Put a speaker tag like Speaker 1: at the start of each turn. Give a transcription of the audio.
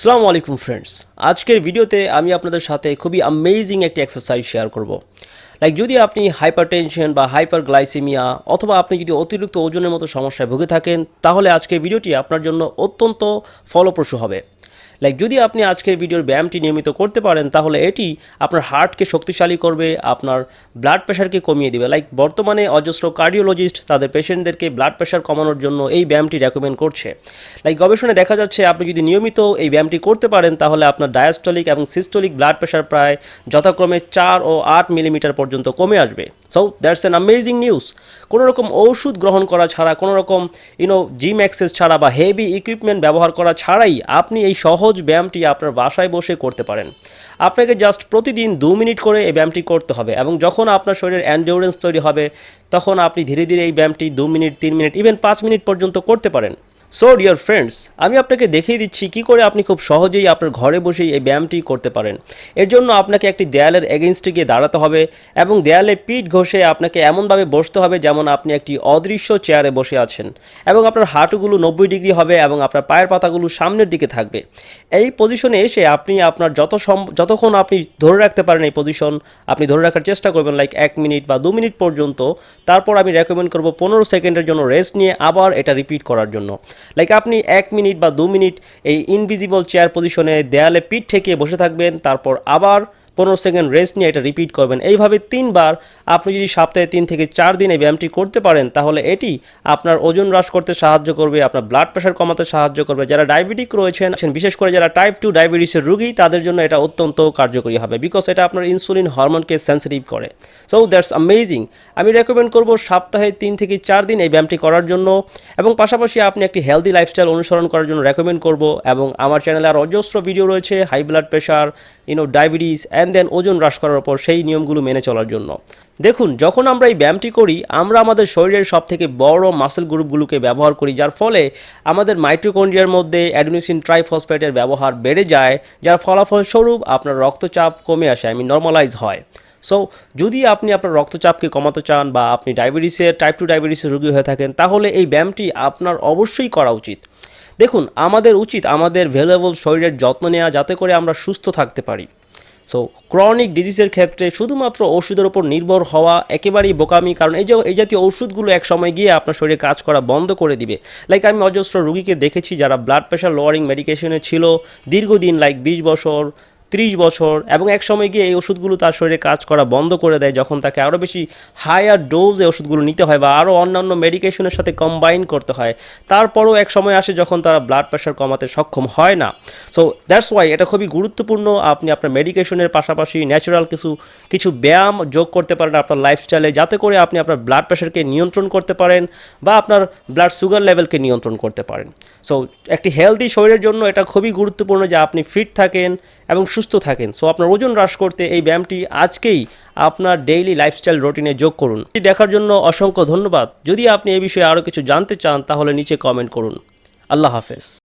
Speaker 1: সালামু আলাইকুম ফ্রেন্ডস আজকের ভিডিওতে আমি আপনাদের সাথে খুবই আমেজিং একটি এক্সারসাইজ শেয়ার করব। লাইক যদি আপনি হাইপার টেনশন বা হাইপার গ্লাইসেমিয়া অথবা আপনি যদি অতিরিক্ত ওজনের মতো সমস্যায় ভুগে থাকেন, তাহলে আজকের ভিডিওটি আপনার জন্য অত্যন্ত ফলপ্রসূ হবে। লাইক যদি আপনি আজকের ভিডিওর ব্যায়ামটি নিয়মিত করতে পারেন, তাহলে এটি আপনার হার্টকে শক্তিশালী করবে, আপনার ব্লাড প্রেশারকে কমিয়ে দেবে। লাইক বর্তমানে অজস্র কার্ডিওলজিস্ট তাদের পেশেন্টদেরকে ব্লাড প্রেশার কমানোর জন্য এই ব্যায়ামটি রেকমেন্ড করছে। লাইক গবেষণায় দেখা যাচ্ছে, আপনি যদি নিয়মিত এই ব্যায়ামটি করতে পারেন, তাহলে আপনার ডায়াস্টলিক এবং সিস্টোলিক ব্লাড প্রেশার প্রায় যথাক্রমে চার ও আট মিলিমিটার পর্যন্ত কমে আসবে। So that's an amazing news কোনো রকম ওষুধ গ্রহণ করা ছাড়া, কোনো রকম ইউনো জিম অ্যাক্সেস ছাড়া বা হেভি ইকুইপমেন্ট ব্যবহার করা ছাড়াই আপনি এই সহজ ব্যায়ামটি আপনার বাসায় বসে করতে পারেন। আপনাকে জাস্ট প্রতিদিন দু মিনিট করে এই ব্যায়ামটি করতে হবে এবং যখন আপনার শরীরের অ্যান্ডিওরেন্স তৈরি হবে, তখন আপনি ধীরে ধীরে এই ব্যায়ামটি দু মিনিট, তিন মিনিট ইভেন পাঁচ মিনিট পর্যন্ত করতে পারেন। সো ডিয়ার ফ্রেন্ডস আমি আপনাকে দেখিয়ে দিচ্ছি কি করে আপনি খুব সহজেই আপনার ঘরে বসেই এই ব্যায়ামটি করতে পারেন। এর জন্য আপনাকে একটি দেয়ালের এগেনস্টে গিয়ে দাঁড়াতে হবে এবং দেয়ালে পিঠ ঘষে আপনাকে এমনভাবে বসতে হবে যেমন আপনি একটি অদৃশ্য চেয়ারে বসে আছেন এবং আপনার হাঁটুগুলো নব্বই ডিগ্রি হবে এবং আপনার পায়ের পাতাগুলো সামনের দিকে থাকবে। এই পজিশনে এসে আপনি আপনার যত সম, যতক্ষণ আপনি ধরে রাখতে পারেন এই পজিশন আপনি ধরে রাখার চেষ্টা করবেন লাইক এক মিনিট বা দু মিনিট পর্যন্ত। তারপর আমি রেকমেন্ড করব পনেরো সেকেন্ডের জন্য রেস্ট নিয়ে আবার এটা রিপিট করার জন্য। লাইক আপনি এক মিনিট বা দু মিনিট এই ইনভিজিবল চেয়ার পজিশনে দেয়ালে পিঠ ঠেকিয়ে বসে থাকবেন, তারপর আবার পনেরো সেকেন্ড রেস্ট নিয়ে এটা রিপিট করবেন। এইভাবে তিনবার আপনি যদি সপ্তাহে তিন থেকে চার দিন এই ব্যায়ামটি করতে পারেন, তাহলে এটি আপনার ওজন হ্রাস করতে সাহায্য করবে, আপনার ব্লাড প্রেশার কমাতে সাহায্য করবে। যারা ডায়াবেটিক রয়েছেন, বিশেষ করে যারা টাইপ টু ডায়াবেটিসের রুগী, তাদের জন্য এটা অত্যন্ত কার্যকরী হবে বিকজ এটা আপনার ইনসুলিন হরমোনকে সেন্সিটিভ করে। সো দ্যাটস অ্যামেজিং আমি রেকমেন্ড করব সপ্তাহে তিন থেকে চার দিন এই ব্যায়ামটি করার জন্য এবং পাশাপাশি আপনি একটি হেলদি লাইফস্টাইল অনুসরণ করার জন্য রেকমেন্ড করব এবং আমার চ্যানেলে আর অজস্র ভিডিও রয়েছে high blood pressure you know diabetes and then ওজন হ্রাস করার পর সেই নিয়মগুলো মেনে চলার জন্য। দেখুন, যখন আমরা এই ব্যায়ামটি করি, আমরা আমাদের শরীরের সব থেকে বড় মাসেল গ্রুপগুলোকে ব্যবহার করি, যার ফলে আমাদের মাইট্রোকন্ড্রিয়ার মধ্যে অ্যাডমিসিন ট্রাইফসফেটের ব্যবহার বেড়ে যায়, যার ফলাফলস্বরূপ আপনার রক্তচাপ কমে আসে আমি নর্মালাইজ হয়। সো যদি আপনি আপনার রক্তচাপকে কমাতে চান বা আপনি ডায়াবেটিসের টাইপ টু ডায়াবেটিসের রোগী হয়ে থাকেন, তাহলে এই ব্যায়ামটি আপনার অবশ্যই করা উচিত। দেখুন, আমাদের উচিত আমাদের ভ্যালুয়েবল শরীরের যত্ন নেওয়া, যাতে করে আমরা সুস্থ থাকতে পারি। সো ক্রনিক ডিজিজের ক্ষেত্রে শুধুমাত্র ওষুধের ওপর নির্ভর হওয়া একেবারেই বোকামি, কারণ এই যে, এই জাতীয় ওষুধগুলো এক সময় গিয়ে আপনার শরীরে কাজ করা বন্ধ করে দিবে। লাইক আমি অজস্র রুগীকে দেখেছি যারা ব্লাড প্রেশার লোয়ারিং মেডিকেশনে ছিল, দীর্ঘদিন লাইক বিশ বছর ত্রিশ বছর এবং এক সময় গিয়ে এই ওষুধগুলো তার শরীরে কাজ করা বন্ধ করে দেয়, যখন তাকে আরও বেশি হায়ার ডোজে ওষুধগুলো নিতে হয় বা আরও অন্যান্য মেডিকেশনের সাথে কম্বাইন করতে হয়। তারপরও এক সময় আসে যখন তারা ব্লাড প্রেশার কমাতে সক্ষম হয় না। সো দ্যাটস ওয়াই এটা খুবই গুরুত্বপূর্ণ, আপনি আপনার মেডিকেশনের পাশাপাশি ন্যাচারাল কিছু কিছু ব্যায়াম যোগ করতে পারেন আপনার লাইফস্টাইলে যাতে করে আপনি আপনার ব্লাড প্রেশারকে নিয়ন্ত্রণ করতে পারেন বা আপনার ব্লাড সুগার লেভেলকে নিয়ন্ত্রণ করতে পারেন। সো একটি হেলদি শরীরের জন্য এটা খুবই গুরুত্বপূর্ণ যে আপনি ফিট থাকেন এবং সুস্থ থাকেন। সো আপনার ওজন হ্রাস করতে এই ব্যায়ামটি আজকেই আপনার ডেইলি লাইফস্টাইল রুটিনে যোগ করুন। এটি দেখার জন্য অসংখ্য ধন্যবাদ। যদি আপনি এই বিষয়ে আরও কিছু জানতে চান, তাহলে নিচে কমেন্ট করুন। আল্লাহ হাফেজ।